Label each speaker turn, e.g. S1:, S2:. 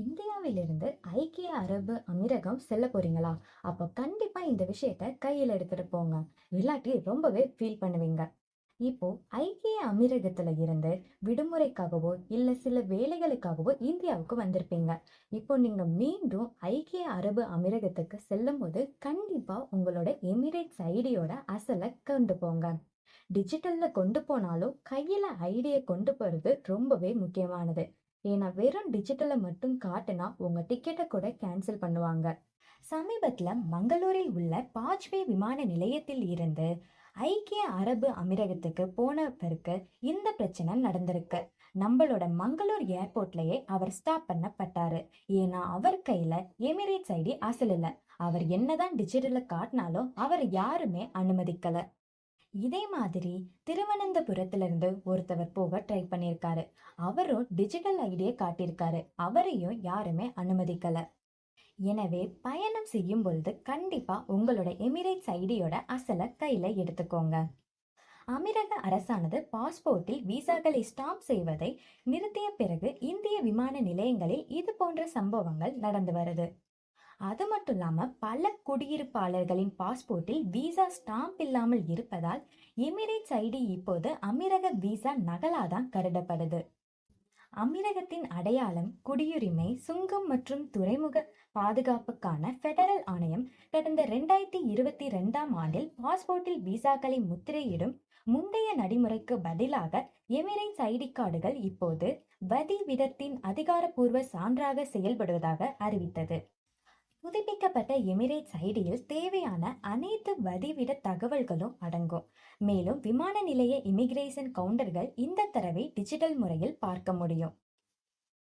S1: இந்தியாவிலிருந்து ஐக்கிய அரபு அமீரகம் செல்ல போறீங்களா? அப்போ கண்டிப்பா இந்த விஷயத்த கையில் எடுத்துட்டு போங்க. இல்லாட்டி ரொம்பவே ஃபீல் பண்ணுவீங்க. இப்போ ஐக்கிய அமீரகத்துல இருந்து விடுமுறைக்காகவோ இல்ல சில வேலைகளுக்காகவோ இந்தியாவுக்கு வந்திருப்பீங்க. இப்போ நீங்க மீண்டும் ஐக்கிய அரபு அமீரகத்துக்கு செல்லும் போது கண்டிப்பா உங்களோட எமிரேட்ஸ் ஐடியோட அசலை கொண்டு போங்க. டிஜிட்டல்ல கொண்டு போனாலும் கையில ஐடியை கொண்டு போறது ரொம்பவே முக்கியமானது. ஏன்னா வெறும் டிஜிட்டலை மட்டும் காட்டினா உங்க டிக்கெட்டை கூட கேன்சல் பண்ணுவாங்க. சமீபத்துல மங்களூரில் உள்ள பாஜ்பே விமான நிலையத்தில் இருந்து ஐக்கிய அரபு அமீரகத்துக்கு போனவருக்கு இந்த பிரச்சனை நடந்திருக்கு. நம்மளோட மங்களூர் ஏர்போர்ட்லயே அவர் ஸ்டாப் பண்ணப்பட்டாரு. ஏன்னா அவர் கையில எமிரேட்ஸ் ஐடி அசல் இல்ல. அவர் என்னதான் டிஜிட்டல காட்டினாலும் அவர் யாருமே அனுமதிக்கல. இதே மாதிரி திருவனந்தபுரத்திலிருந்து ஒருத்தவர் போக ட்ரை பண்ணியிருக்காரு அவரும் டிஜிட்டல் ஐடியை காட்டியிருக்காரு. அவரையும் யாருமே அனுமதிக்கல. எனவே பயணம் செய்யும் பொழுது கண்டிப்பா உங்களோட எமிரேட்ஸ் ஐடியோட அசலை கையில எடுத்துக்கோங்க. அமீரக அரசானது பாஸ்போர்ட்டில் விசாக்களை ஸ்டாம்ப் செய்வதை நிறுத்திய பிறகு இந்திய விமான நிலையங்களில் இது போன்ற சம்பவங்கள் நடந்து வருது. அது மட்டும் இல்லாமல் பல குடியிருப்பாளர்களின் பாஸ்போர்ட்டில் விசா ஸ்டாம்ப் இல்லாமல் இருப்பதால் எமிரேட்ஸ் ஐடி இப்போது அமீரக விசா நகலாதான் கருதப்படுது. அமீரகத்தின் அடையாளம் குடியுரிமை சுங்கம் மற்றும் துறைமுக பாதுகாப்புக்கான ஃபெடரல் ஆணையம் கடந்த ரெண்டாயிரத்தி இருபத்தி ரெண்டாம் ஆண்டில் பாஸ்போர்ட்டில் விசாக்களை முத்திரையிடும் முந்தைய நடைமுறைக்கு பதிலாக எமிரேட்ஸ் ஐடி கார்டுகள் இப்போது வதி விதத்தின் அதிகாரப்பூர்வ சான்றாக செயல்படுவதாக அறிவித்தது. புதுப்பிக்கப்பட்ட எமிரேட்ஸ் ஐடியில் தேவையான அனைத்து வதிவிட தகவல்களும் அடங்கும். மேலும் விமான நிலைய இமிகிரேஷன் கவுண்டர்கள் இந்த தரவை டிஜிட்டல் முறையில் பார்க்க முடியும்.